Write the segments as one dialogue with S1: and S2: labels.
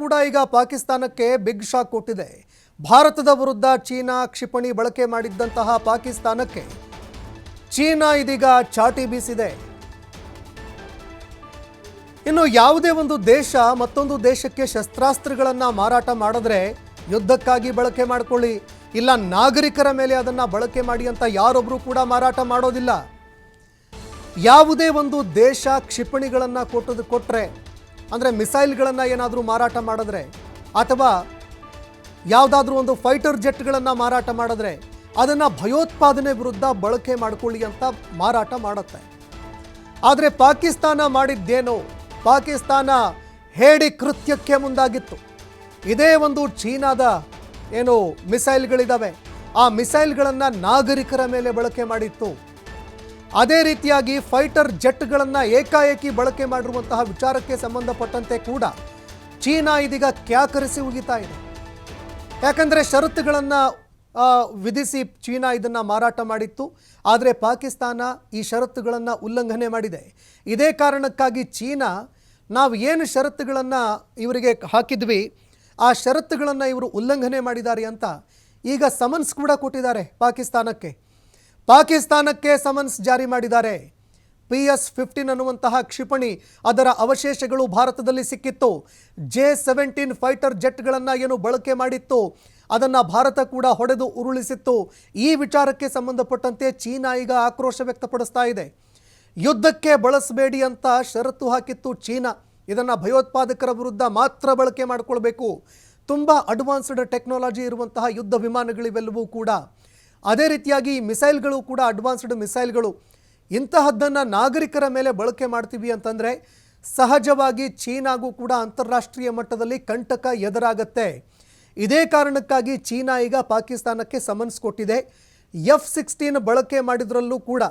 S1: ಕೂಡ ಈಗ ಪಾಕಿಸ್ತಾನಕ್ಕೆ ಬಿಗ್ ಶಾಕ್ ಕೊಟ್ಟಿದೆ. ಭಾರತದ ವಿರುದ್ಧ ಚೀನಾ ಕ್ಷಿಪಣಿ ಬಳಕೆ ಮಾಡಿದ್ದಂತಹ ಪಾಕಿಸ್ತಾನಕ್ಕೆ ಚೀನಾ ಇದೀಗ ಚಾಟಿ ಬೀಸಿದೆ. ಇನ್ನು ಯಾವುದೇ ಒಂದು ದೇಶ ಮತ್ತೊಂದು ದೇಶಕ್ಕೆ ಶಸ್ತ್ರಾಸ್ತ್ರಗಳನ್ನು ಮಾರಾಟ ಮಾಡಿದ್ರೆ ಯುದ್ಧಕ್ಕಾಗಿ ಬಳಕೆ ಮಾಡಿಕೊಳ್ಳಿ. ಇಲ್ಲ ನಾಗರಿಕರ ಮೇಲೆ ಅದನ್ನು ಬಳಕೆ ಮಾಡಿ ಅಂತ ಯಾರೊಬ್ಬರು ಕೂಡ ಮಾರಾಟ ಮಾಡೋದಿಲ್ಲ. ಯಾವುದೇ ಒಂದು ದೇಶ ಕ್ಷಿಪಣಿಗಳನ್ನು ಕೊಟ್ಟದು ಕೊಟ್ಟರೆ ಅಂದರೆ ಮಿಸೈಲ್ಗಳನ್ನು ಏನಾದರೂ ಮಾರಾಟ ಮಾಡಿದ್ರೆ ಅಥವಾ ಯಾವುದಾದ್ರೂ ಒಂದು ಫೈಟರ್ ಜೆಟ್ಗಳನ್ನು ಮಾರಾಟ ಮಾಡಿದ್ರೆ ಅದನ್ನು ಭಯೋತ್ಪಾದನೆ ವಿರುದ್ಧ ಬಳಕೆ ಮಾಡಿಕೊಳ್ಳಿ ಅಂತ ಮಾರಾಟ ಮಾಡುತ್ತೆ. ಆದರೆ ಪಾಕಿಸ್ತಾನ ಮಾಡಿದ್ದೇನು, ಪಾಕಿಸ್ತಾನ ಹೇಡಿ ಕೃತ್ಯಕ್ಕೆ ಮುಂದಾಗಿತ್ತು. ಇದೇ ಒಂದು ಚೀನಾದ ಏನು ಮಿಸೈಲ್ಗಳಿದ್ದಾವೆ ಆ ಮಿಸೈಲ್ಗಳನ್ನು ನಾಗರಿಕರ ಮೇಲೆ ಬಳಕೆ ಮಾಡಿತ್ತು. ಅದೇ ರೀತಿಯಾಗಿ ಫೈಟರ್ ಜೆಟ್ಗಳನ್ನು ಏಕಾಏಕಿ ಬಳಕೆ ಮಾಡಿರುವಂತಹ ವಿಚಾರಕ್ಕೆ ಸಂಬಂಧಪಟ್ಟಂತೆ ಕೂಡ ಚೀನಾ ಇದೀಗ ಕ್ಯಾಕರಿಸಿ ಉಗಿತಾ ಇದೆ. ಯಾಕಂದರೆ ಷರತ್ತುಗಳನ್ನು ವಿಧಿಸಿ ಚೀನಾ ಇದನ್ನು ಮಾರಾಟ ಮಾಡಿತ್ತು. ಆದರೆ ಪಾಕಿಸ್ತಾನ ಈ ಷರತ್ತುಗಳನ್ನು ಉಲ್ಲಂಘನೆ ಮಾಡಿದೆ. ಇದೇ ಕಾರಣಕ್ಕಾಗಿ ಚೀನಾ, ನಾವು ಏನು ಷರತ್ತುಗಳನ್ನು ಇವರಿಗೆ ಹಾಕಿದ್ವಿ, ಆ ಷರತ್ತುಗಳನ್ನು ಇವರು ಉಲ್ಲಂಘನೆ ಮಾಡಿದ್ದಾರೆ ಅಂತ ಈಗ ಸಮನ್ಸ್ ಕೂಡ ಕೊಟ್ಟಿದ್ದಾರೆ ಪಾಕಿಸ್ತಾನಕ್ಕೆ. ಪಾಕಿಸ್ತಾನಕ್ಕೆ ಸಮನ್ಸ್ ಜಾರಿ ಮಾಡಿದ್ದಾರೆ. ಪಿ ಎಸ್ ಫಿಫ್ಟೀನ್ ಅನ್ನುವಂತಹ ಕ್ಷಿಪಣಿ ಅದರ ಅವಶೇಷಗಳು ಭಾರತದಲ್ಲಿ ಸಿಕ್ಕಿತ್ತು. ಜೆ ಸೆವೆಂಟೀನ್ ಫೈಟರ್ ಜೆಟ್ಗಳನ್ನು ಏನು ಬಳಕೆ ಮಾಡಿತ್ತು, ಅದನ್ನು ಭಾರತ ಕೂಡ ಹೊಡೆದು ಉರುಳಿಸಿತ್ತು. ಈ ವಿಚಾರಕ್ಕೆ ಸಂಬಂಧಪಟ್ಟಂತೆ ಚೀನಾ ಈಗ ಆಕ್ರೋಶ ವ್ಯಕ್ತಪಡಿಸ್ತಾ ಇದೆ. ಯುದ್ಧಕ್ಕೆ ಬಳಸಬೇಡಿ ಅಂತ ಷರತ್ತು ಹಾಕಿತ್ತು ಚೀನಾ. ಇದನ್ನು ಭಯೋತ್ಪಾದಕರ ವಿರುದ್ಧ ಮಾತ್ರ ಬಳಕೆ ಮಾಡಿಕೊಳ್ಬೇಕು. ತುಂಬ ಅಡ್ವಾನ್ಸ್ಡ್ ಟೆಕ್ನಾಲಜಿ ಇರುವಂತಹ ಯುದ್ಧ ವಿಮಾನಗಳಿವೆಲ್ಲವೂ ಕೂಡ. ಅದೇ ರೀತಿಯಾಗಿ ಈ ಮಿಸೈಲ್ಗಳು ಕೂಡ ಅಡ್ವಾನ್ಸ್ಡ್ ಮಿಸೈಲ್ಗಳು ಇಂತಹದ್ದನ್ನು ನಾಗರಿಕರ ಮೇಲೆ ಬಳಕೆ ಮಾಡ್ತೀವಿ ಅಂತಂದರೆ ಸಹಜವಾಗಿ ಚೀನಾಗೂ ಕೂಡ ಅಂತಾರಾಷ್ಟ್ರೀಯ ಮಟ್ಟದಲ್ಲಿ ಕಂಟಕ ಎದುರಾಗತ್ತೆ. ಇದೇ ಕಾರಣಕ್ಕಾಗಿ ಚೀನಾ ಈಗ ಪಾಕಿಸ್ತಾನಕ್ಕೆ ಸಮನ್ಸ್ ಕೊಟ್ಟಿದೆ. ಎಫ್ ಸಿಕ್ಸ್ಟೀನ್ ಬಳಕೆ ಮಾಡಿದ್ರಲ್ಲೂ ಕೂಡ,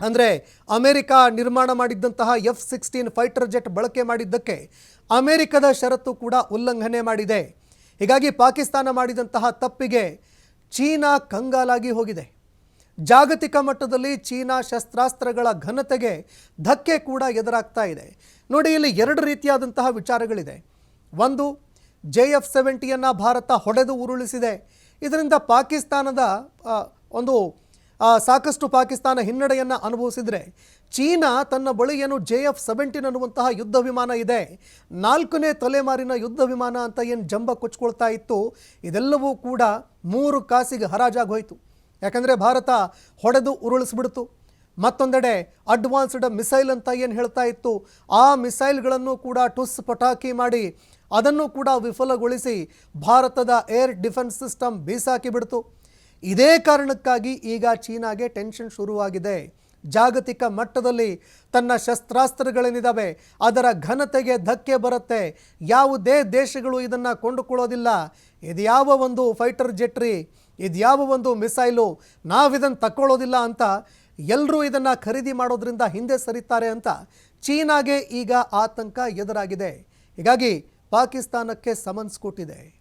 S1: ಅಂದರೆ ಅಮೆರಿಕ ನಿರ್ಮಾಣ ಮಾಡಿದ್ದಂತಹ ಎಫ್ ಸಿಕ್ಸ್ಟೀನ್ ಫೈಟರ್ ಜೆಟ್ ಬಳಕೆ ಮಾಡಿದ್ದಕ್ಕೆ ಅಮೆರಿಕದ ಷರತ್ತು ಕೂಡ ಉಲ್ಲಂಘನೆ ಮಾಡಿದೆ. ಹೀಗಾಗಿ ಪಾಕಿಸ್ತಾನ ಮಾಡಿದಂತಹ ತಪ್ಪಿಗೆ ಚೀನಾ ಕಂಗಾಲಾಗಿ ಹೋಗಿದೆ. ಜಾಗತಿಕ ಮಟ್ಟದಲ್ಲಿ ಚೀನಾ ಶಸ್ತ್ರಾಸ್ತ್ರಗಳ ಘನತೆಗೆ ಧಕ್ಕೆ ಕೂಡ ಎದುರಾಗ್ತಾ ಇದೆ. ನೋಡಿ, ಇಲ್ಲಿ ಎರಡು ರೀತಿಯಾದಂತಹ ವಿಚಾರಗಳಿದೆ. ಒಂದು, ಜೆ ಎಫ್ ಸೆವೆಂಟಿಯನ್ನು ಭಾರತ ಹೊಡೆದು ಉರುಳಿಸಿದೆ. ಇದರಿಂದ ಪಾಕಿಸ್ತಾನದ ಒಂದು ಸಾಕಷ್ಟು ಪಾಕಿಸ್ತಾನ ಹಿನ್ನಡೆಯನ್ನು ಅನುಭವಿಸಿದರೆ ಚೀನಾ ತನ್ನ ಬಳಿ ಏನು ಜೆ ಎಫ್ ಸೆವೆಂಟೀನ್ ಅನ್ನುವಂತಹ ಯುದ್ಧ ವಿಮಾನ ಇದೆ. ನಾಲ್ಕನೇ ತಲೆಮಾರಿನ ಯುದ್ಧ ವಿಮಾನ ಅಂತ ಏನು ಜಂಬ ಕೊಚ್ಕೊಳ್ತಾ ಇತ್ತು, ಇದೆಲ್ಲವೂ ಕೂಡ ಮೂರು ಕಾಸಿಗೆ ಹರಾಜಾಗಿ ಹೋಯಿತು. ಯಾಕಂದರೆ ಭಾರತ ಹೊಡೆದು ಉರುಳಿಸ್ಬಿಡ್ತು. ಮತ್ತೊಂದೆಡೆ ಅಡ್ವಾನ್ಸ್ಡ್ ಮಿಸೈಲ್ ಅಂತ ಏನು ಹೇಳ್ತಾ ಇತ್ತು, ಆ ಮಿಸೈಲ್ಗಳನ್ನು ಕೂಡ ಟುಸ್ ಪಟಾಕಿ ಮಾಡಿ ಅದನ್ನು ಕೂಡ ವಿಫಲಗೊಳಿಸಿ ಭಾರತದ ಏರ್ ಡಿಫೆನ್ಸ್ ಸಿಸ್ಟಮ್ ಬೀಸಾಕಿ ಬಿಡ್ತು ಇದೇ ಕಾರಣಕ್ಕಾಗಿ ಈಗ ಚೀನಾಗೆ ಟೆನ್ಷನ್ ಶುರುವಾಗಿದೆ. ಜಾಗತಿಕ ಮಟ್ಟದಲ್ಲಿ ತನ್ನ ಶಸ್ತ್ರಾಸ್ತ್ರಗಳೇನಿದ್ದಾವೆ ಅದರ ಘನತೆಗೆ ಧಕ್ಕೆ ಬರುತ್ತೆ. ಯಾವುದೇ ದೇಶಗಳು ಇದನ್ನು ಕೊಂಡುಕೊಳ್ಳೋದಿಲ್ಲ. ಇದ್ಯಾವ ಒಂದು ಫೈಟರ್ ಜೆಟ್ರಿ, ಇದ್ಯಾವ ಒಂದು ಮಿಸೈಲು ನಾವಿದನ್ನು ತಕ್ಕೊಳ್ಳೋದಿಲ್ಲ ಅಂತ ಎಲ್ಲರೂ ಇದನ್ನು ಖರೀದಿ ಮಾಡೋದ್ರಿಂದ ಹಿಂದೆ ಸರಿತಾರೆ ಅಂತ ಚೀನಾಗೆ ಈಗ ಆತಂಕ ಎದುರಾಗಿದೆ. ಹೀಗಾಗಿ ಪಾಕಿಸ್ತಾನಕ್ಕೆ ಸಮನ್ಸ್ ಕೊಟ್ಟಿದೆ.